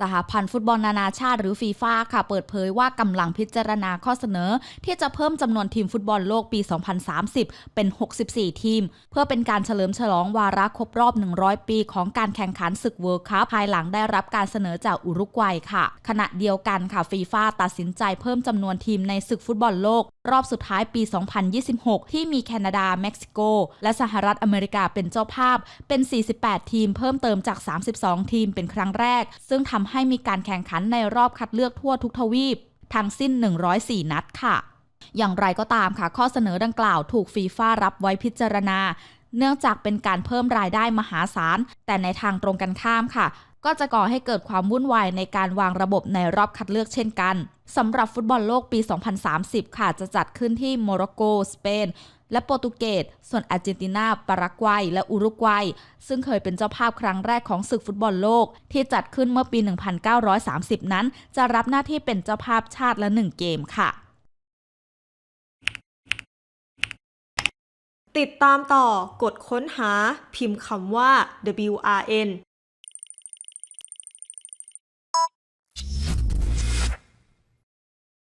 สหพันธ์ฟุตบอลนานาชาติหรือฟีฟ่าค่ะ เปิดเผยว่ากำลังพิจารณาข้อเสนอ ที่จะเพิ่มจำนวนทีมฟุตบอลโลกปี 2030 เป็น 64 ทีม เพื่อเป็นการเฉลิมฉลองวาระครบรอบ 100 ปีของการแข่งขันศึกเวิลด์คัพภายหลังได้รับการเสนอจากอุรุกวัยค่ะ ขณะเดียวกันค่ะฟีฟ่าตัดสินใจเพิ่มจำนวนทีมในศึกฟุตบอลโลก รอบสุดท้ายปี 2026 ที่มีแคนาดา เม็กซิโก และสหรัฐอเมริกาเป็นเจ้าภาพ เป็น 48 ทีม เพิ่มเติมจาก 32 ทีมเป็นครั้งแรก ซึ่งทำให้มีการแข่งขันในรอบคัดเลือกทั่วทุกทวีป ทั้งสิ้น 104 นัดค่ะ อย่างไรก็ตามค่ะ ข้อเสนอดังกล่าวถูกฟีฟ่ารับไว้พิจารณา เนื่องจากเป็นการเพิ่มรายได้มหาศาล แต่ในทางตรงกันข้ามค่ะ ก็จะก่อให้เกิดความวุ่นวายในการวางระบบในรอบคัดเลือกเช่นกันสำหรับฟุตบอลโลกปี 2030 ค่ะ จะจัดขึ้นที่โมร็อกโก สเปน และโปรตุเกส ส่วนอาร์เจนตินา ปารากวัย และอุรุกวัย ซึ่งเคยเป็นเจ้าภาพครั้งแรกของศึกฟุตบอลโลก ที่จัดขึ้นเมื่อปี 1930 นั้น จะรับหน้าที่เป็นเจ้าภาพชาติละหนึ่งเกมค่ะ ติดตามต่อกดค้นหาพิมพ์คำว่า WRN